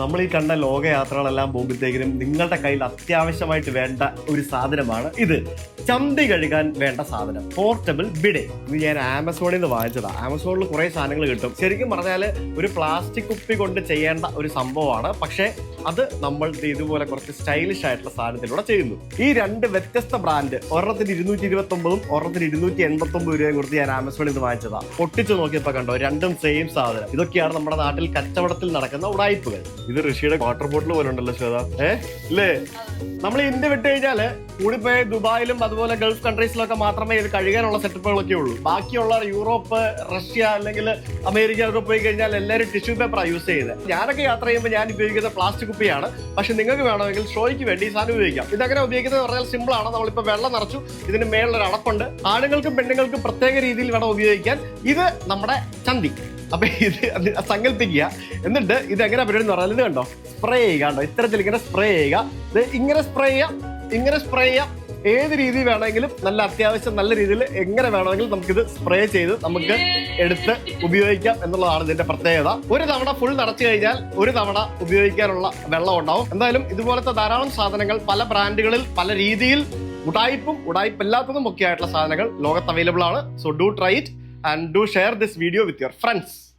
നമ്മൾ ഈ കണ്ട ലോകയാത്രകളെല്ലാം പോകുമ്പോഴത്തേക്കിനും നിങ്ങളുടെ കയ്യിൽ അത്യാവശ്യമായിട്ട് വേണ്ട ഒരു സാധനമാണ് ഇത്. ചന്തി കഴുകാൻ വേണ്ട സാധനം. പോർട്ടബിൾ ബിഡെ ഇത് ഞാൻ ആമസോണിൽ നിന്ന് വാങ്ങിച്ചതാ. ആമസോണിൽ കുറെ സാധനങ്ങൾ കിട്ടും. ശരിക്കും പറഞ്ഞാൽ ഒരു പ്ലാസ്റ്റിക് കുപ്പി കൊണ്ട് ചെയ്യേണ്ട ഒരു സംഭവമാണ്. പക്ഷേ അത് നമ്മൾ ഇതുപോലെ കുറച്ച് സ്റ്റൈലിഷ് ആയിട്ടുള്ള സാധനത്തിലൂടെ ചെയ്യുന്നു. ഈ രണ്ട് വ്യത്യസ്ത ബ്രാൻഡ് ഒരെണ്ണത്തിന് ഇരുന്നൂറ്റി ഇരുപത്തി ഒമ്പതും ഒരെണ്ണത്തിന് ഇരുന്നൂറ്റി എൺപത്തി ഒമ്പത് രൂപയും കൊടുത്ത് ഞാൻ ആമസോണിൽ നിന്ന് വാങ്ങിച്ചതാ. പൊട്ടിച്ചു നോക്കിയപ്പോൾ കണ്ടോ രണ്ടും സെയിം സാധനം. ഇതൊക്കെയാണ് നമ്മുടെ നാട്ടിൽ കച്ചവടത്തിൽ നടക്കുന്ന ഉടായ്പകൾ ഇത് ഋഷിയുടെ വാട്ടർ ബോട്ടിൽ പോലെ ഉണ്ടല്ലോ ശ്വേത. ഏ? ഇല്ലേ? നമ്മൾ ഇന്ത്യ വിട്ട് കഴിഞ്ഞാൽ കൂടിപ്പോയ ദുബായിലും അതുപോലെ ഗൾഫ് കൺട്രീസിലൊക്കെ മാത്രമേ ഇത് കഴുകാനുള്ള സെറ്റപ്പുകളൊക്കെ ഉള്ളൂ. ബാക്കിയുള്ള യൂറോപ്പ് റഷ്യ അല്ലെങ്കിൽ അമേരിക്ക ഒക്കെ പോയി കഴിഞ്ഞാൽ എല്ലാവരും ടിഷ്യൂ പേപ്പറാണ് യൂസ് ചെയ്യുന്നത് ഞാനൊക്കെ യാത്ര ചെയ്യുമ്പോൾ ഞാൻ ഉപയോഗിക്കുന്ന പ്ലാസ്റ്റിക് കുപ്പിയാണ്. പക്ഷെ നിങ്ങൾക്ക് വേണമെങ്കിൽ ഷോയ്ക്ക് വേണ്ടി ഈ സാധനം ഉപയോഗിക്കാം. ഇതങ്ങനെ ഉപയോഗിക്കുന്നത് പറഞ്ഞാൽ സിമ്പിൾ ആണ്. നമ്മളിപ്പോൾ വെള്ളം നിറച്ചു ഇതിന് മേളിലൊരു അടപ്പുണ്ട്. ആണുങ്ങൾക്കും പെണ്ണുങ്ങൾക്കും പ്രത്യേക രീതിയിൽ വേണം ഉപയോഗിക്കാൻ. ഇത് നമ്മുടെ ചന്തി. അപ്പൊ ഇത് സങ്കല്പിക്കുക. എന്നിട്ട് ഇത് എങ്ങനെ പരിപാടി എന്ന് പറഞ്ഞാൽ ഇത് കണ്ടോ? സ്പ്രേ ചെയ്യുക കണ്ടോ? ഇത്തരത്തിൽ ഇങ്ങനെ സ്പ്രേ ചെയ്യുക. ഇങ്ങനെ സ്പ്രേ ചെയ്യാം. ഇങ്ങനെ സ്പ്രേ ചെയ്യാം. ഏത് രീതി വേണമെങ്കിലും നല്ല അത്യാവശ്യം നല്ല രീതിയിൽ എങ്ങനെ വേണമെങ്കിലും നമുക്കിത് സ്പ്രേ ചെയ്ത് നമുക്ക് എടുത്ത് ഉപയോഗിക്കാം എന്നുള്ളതാണ് ഇതിന്റെ പ്രത്യേകത. ഒരു തവണ ഫുൾ നടത്തി കഴിഞ്ഞാൽ ഒരു തവണ ഉപയോഗിക്കാനുള്ള വെള്ളം ഉണ്ടാവും. എന്തായാലും ഇതുപോലത്തെ ധാരാളം സാധനങ്ങൾ പല ബ്രാൻഡുകളിൽ പല രീതിയിൽ ഉടായ്പും ഉടായ്പല്ലാത്തതും ഒക്കെ ആയിട്ടുള്ള സാധനങ്ങൾ ലോകത്ത് അവൈലബിൾ ആണ്. So do try it and do share this video with your friends